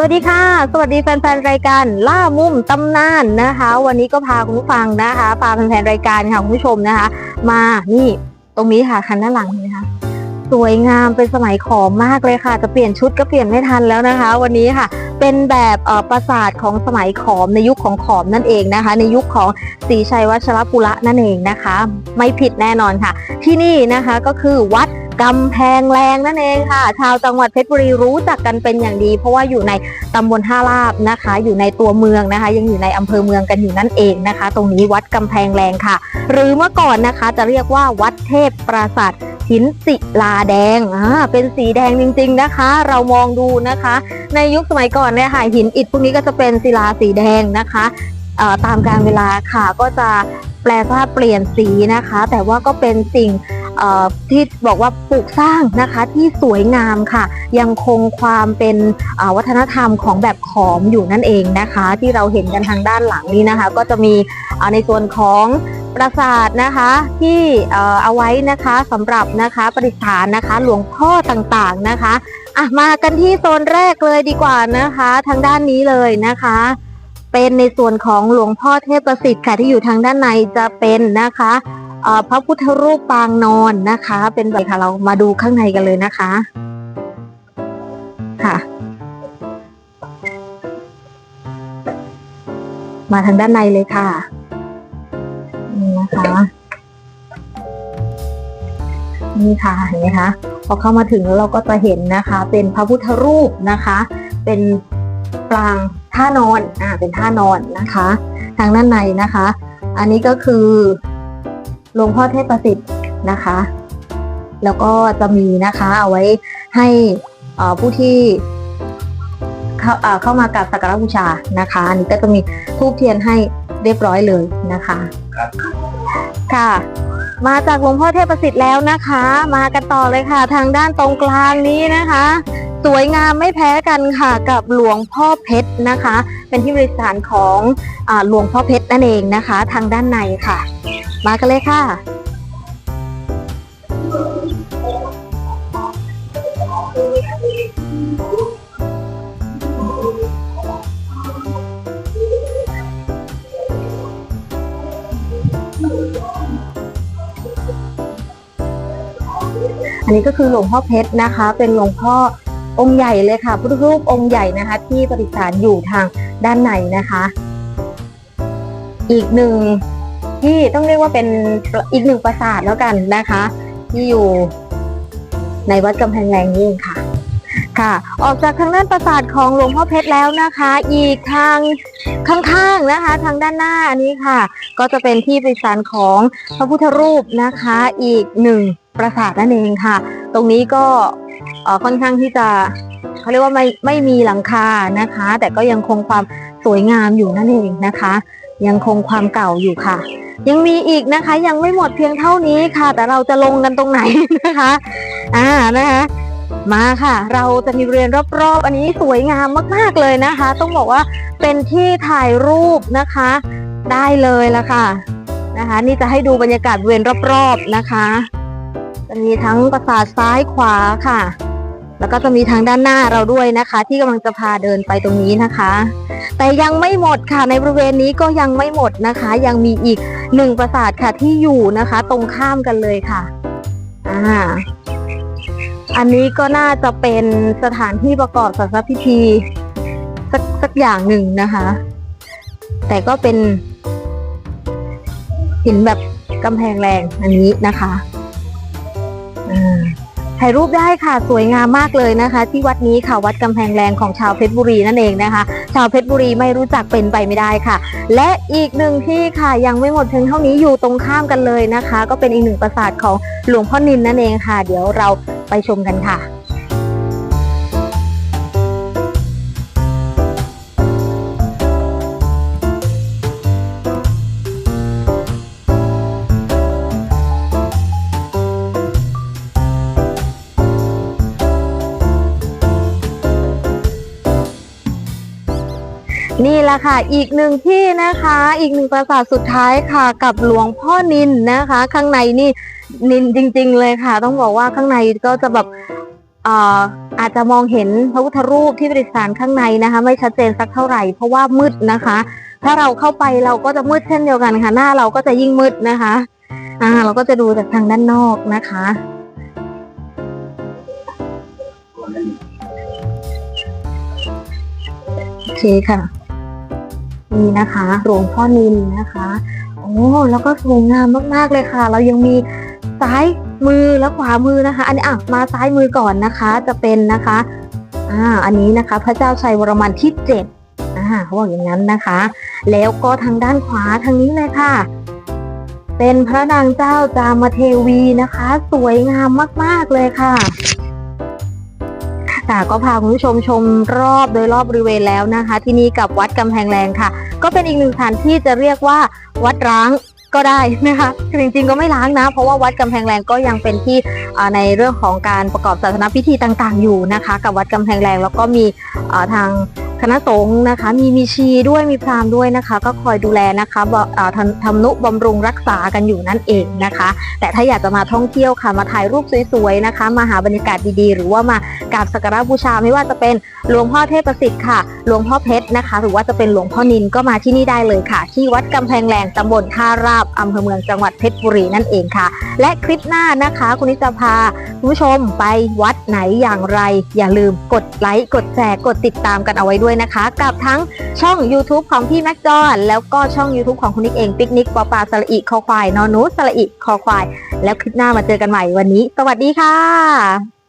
วัสดีค่ะ สวัสดีแฟนๆรายการล่ามุมตำนานนะคะ วันนี้ก็พาคุณผู้ฟังนะคะพาแฟนๆรายการค่ะคุณผู้ชมนะคะ มานี่ตรงนี้ค่ะคันหน้าหลังเห็นะคะ สวยงามเป็นสมัยขอมมากเลยค่ะ จะเปลี่ยนชุดก็เปลี่ยนไม่ทันแล้วนะคะ วันนี้ค่ะ เป็นแบบปราสาทของสมัยขอมในยุคของขอมนั่นเองนะคะ ในยุคของศรีชัยวัชรปุระนั่นเองนะคะ ไม่ผิดแน่นอนค่ะ ที่นี่นะคะก็คือวัดกำแพงแรงนั่นเองค่ะ ชาวจังหวัดเพชรบุรีรู้จักกันเป็นอย่างดี เพราะว่าอยู่ในตำบลท่าลาบนะคะ อยู่ในตัวเมืองนะคะ ยังอยู่ในอำเภอเมืองกันอยู่นั่นเองนะคะ ตรงนี้วัดกำแพงแรงค่ะ หรือเมื่อก่อนนะคะจะเรียกว่าวัดเทพปราสาทหินศิลาแดงอ่าเป็นสีแดงจริง ๆนะคะ เรามองดูนะคะ ในยุคสมัยก่อนเนี่ยค่ะหินอิฐพวกนี้ก็จะเป็นศิลาสีแดงนะคะตามการเวลาค่ะก็จะแปลสภาพเปลี่ยนสีนะคะ แต่ว่าก็เป็นสิ่งที่บอกว่าปลูกสร้างนะคะที่สวยงามค่ะ ยังคงความเป็นวัฒนธรรมของแบบขอมอยู่นั่นเองนะคะ ที่เราเห็นกันทางด้านหลังนี้นะคะ ก็จะมีในส่วนของปราสาทนะคะที่เอ่อเอาไว้นะคะสำหรับนะคะประดิษฐานนะคะ หลวงพ่อต่างๆนะคะอะมากันที่โซนแรกเลยดีกว่านะคะ ทางด้านนี้เลยนะคะ เป็นในส่วนของหลวงพ่อเทพประสิทธิ์ค่ะที่อยู่ทางด้านในจะเป็นนะคะพระพุทธรูปปางนอนนะคะ เป็นแบบค่ะเรามาดูข้างในกันเลยนะคะค่ะ มาทางด้านในเลยค่ะนี่นะคะนี่ค่ะเห็นไหมคะ อเข้ามาถึงแล้วเราก็จะเห็นนะคะ เป็นพระพุทธรูปนะคะ เป็นปรางท่านอนอ่าเป็นท่านอนนะคะ ทางด้านในนะคะ อันนี้ก็คือหลวงพ่อเทพประสิทธิ์นะคะ แล้วก็จะมีนะคะเอาไว้ให้เอ่อผู้ที่เข้าเอ่อเข้ามากราบสักการะบูชานะคะ อันนี้ก็จะมีทูบเทียนให้เรียบร้อยเลยนะคะ ครับค่ะ มาจากหลวงพ่อเทพประสิทธิ์แล้วนะคะ มากันต่อเลยค่ะ ทางด้านตรงกลางนี้นะคะ สวยงามไม่แพ้กันค่ะกับหลวงพ่อเพชรนะคะ เป็นที่บริสารของอหลวงพ่อเพชรนั่นเองนะคะ ทางด้านในค่ะ มากันเลยค่ะ อันนี้ก็คือหลวงพ่อเพชรนะคะ เป็นหลวงพ่อองค์ใหญ่เลยค่ะพุทธรูปองค์ใหญ่นะคะ ที่ประดิษฐานอยู่ทางด้านในนะคะ อีกหนึ่งที่ต้องเรียกว่าเป็นอีกหนึ่งปราสาทแล้วกันนะคะ ที่อยู่ในวัดกำแพงแรงนี่ค่ะ ค่ะ ออกจากทางด้านปราสาทของหลวงพ่อเพชรแล้วนะคะ อีกทางข้างๆนะคะ ทางด้านหน้าอันนี้ค่ะ ก็จะเป็นที่ประดิษฐานของพระพุทธรูปนะคะ อีกหนึ่ง ปราสาทนั่นเองค่ะ ตรงนี้ก็ค่อนข้างที่จะเขาเรียกว่าไม่ไม่มีหลังคานะคะ แต่ก็ยังคงความสวยงามอยู่นั่นเองนะคะ ยังคงความเก่าอยู่ค่ะ ยังมีอีกนะคะ ยังไม่หมดเพียงเท่านี้ค่ะ แต่เราจะลงกันตรงไหนนะคะอ่านะคะมาค่ะ เราจะมีเรียนรอบๆ อันนี้สวยงามมากๆเลยนะคะ ต้องบอกว่าเป็นที่ถ่ายรูปนะคะ ได้เลยละค่ะนะคะ นี่จะให้ดูบรรยากาศบริเวณรอบๆนะคะ จะมีทั้งปราสาทซ้ายขวาค่ะ แล้วก็จะมีทางด้านหน้าเราด้วยนะคะ ที่กำลังจะพาเดินไปตรงนี้นะคะ แต่ยังไม่หมดค่ะในบริเวณนี้ก็ยังไม่หมดนะคะ ยังมีอีกหนึ่งปราสาทค่ะที่อยู่นะคะ ตรงข้ามกันเลยค่ะอ่าอันนี้ก็น่าจะเป็นสถานที่ประกอบศาสนพิธีสักสักอย่างหนึ่งนะคะ แต่ก็เป็นหินแบบกำแพงแรงอันนี้นะคะ ถ่ายรูปได้ค่ะสวยงามมากเลยนะคะ ที่วัดนี้ค่ะวัดกำแพงแรงของชาวเพชรบุรีนั่นเองนะคะ ชาวเพชรบุรีไม่รู้จักเป็นไปไม่ได้ค่ะ และอีกหนึ่งที่ค่ะยังไม่หมดเพียงเท่านี้อยู่ตรงข้ามกันเลยนะคะ ก็เป็นอีกหนึ่งปราสาทของหลวงพ่อนินนั่นเองค่ะ เดี๋ยวเราไปชมกันค่ะ นี่แหละค่ะ อีกหนึ่งที่นะคะ อีกหนึ่งปราสาทสุดท้ายค่ะ กับหลวงพ่อนินนะคะ ข้างในนี่นินจริง ๆ เลยค่ะ ต้องบอกว่าข้างในก็จะแบบอ่ออาจจะมองเห็นพระพุทธรูปที่ประดิษฐานข้างในนะคะ ไม่ชัดเจนสักเท่าไหร่ เพราะว่ามืดนะคะ ถ้าเราเข้าไปเราก็จะมืดเช่นเดียวกันค่ะ หน้าเราก็จะยิ่งมืดนะคะอ่าเราก็จะดูจากทางด้านนอกนะคะโอเคค่ะ นี่นะคะหลวงพ่อนินนะคะ โอ้แล้วก็สวยงามมากๆเลยค่ะ เรายังมีซ้ายมือและขวามือนะคะ อันนี้อะมาซ้ายมือก่อนนะคะ จะเป็นนะคะอ่าอันนี้นะคะ พระเจ้าชัยวรมันที่เจ็ดอ่าเขาบอกอย่างนั้นนะคะ แล้วก็ทางด้านขวาทางนี้เลยค่ะ เป็นพระนางเจ้าจามเทวีนะคะ สวยงามมากๆเลยค่ะ ค่ะ ก็พาคุณผู้ชมชมรอบโดยรอบบริเวณแล้วนะคะ ที่นี่กับวัดกำแพงแรงค่ะ ก็เป็นอีกหนึ่งสถานที่จะเรียกว่าวัดร้างก็ได้นะคะจริงๆก็ไม่ล้างนะ เพราะว่าวัดกำแพงแรงก็ยังเป็นที่ในเรื่องของการประกอบศาสนพิธีต่างๆ อยู่นะคะ กับวัดกำแพงแรงแล้วก็มีทาง คณะสงฆ์นะคะ มีมีชีด้วยมีพราหมณ์ด้วยนะคะ ก็คอยดูแลนะคะทำทำนุบำรุงรักษากันอยู่นั่นเองนะคะ แต่ถ้าอยากจะมาท่องเที่ยวค่ะมาถ่ายรูปสวยๆนะคะ มาหาบรรยากาศดีๆ หรือว่ามากราบสักการะบูชาไม่ว่าจะเป็นหลวงพ่อเทพประสิทธิ์ค่ะหลวงพ่อเพชรนะคะ หรือว่าจะเป็นหลวงพ่อนินก็มาที่นี่ได้เลยค่ะ ที่วัดกำแพงแรงตำบลท่าราบอำเภอเมืองจังหวัดเพชรบุรีนั่นเองค่ะ และคลิปหน้านะคะ คุณนิจจะพาคุณผู้ชมไปวัดไหนอย่างไร อย่าลืมกดไลค์กดแชร์กดติดตามกันเอาไว้ด้วยนะคะ กับทั้งช่อง YouTube ของพี่แม็กจอนแล้วก็ช่อง YouTube ของคุณนิกเองปิกนิกปอปลาสละอิคอควายนอนูสละอิคอควาย แล้วคลิปหน้ามาเจอกันใหม่วันนี้ สวัสดีค่ะ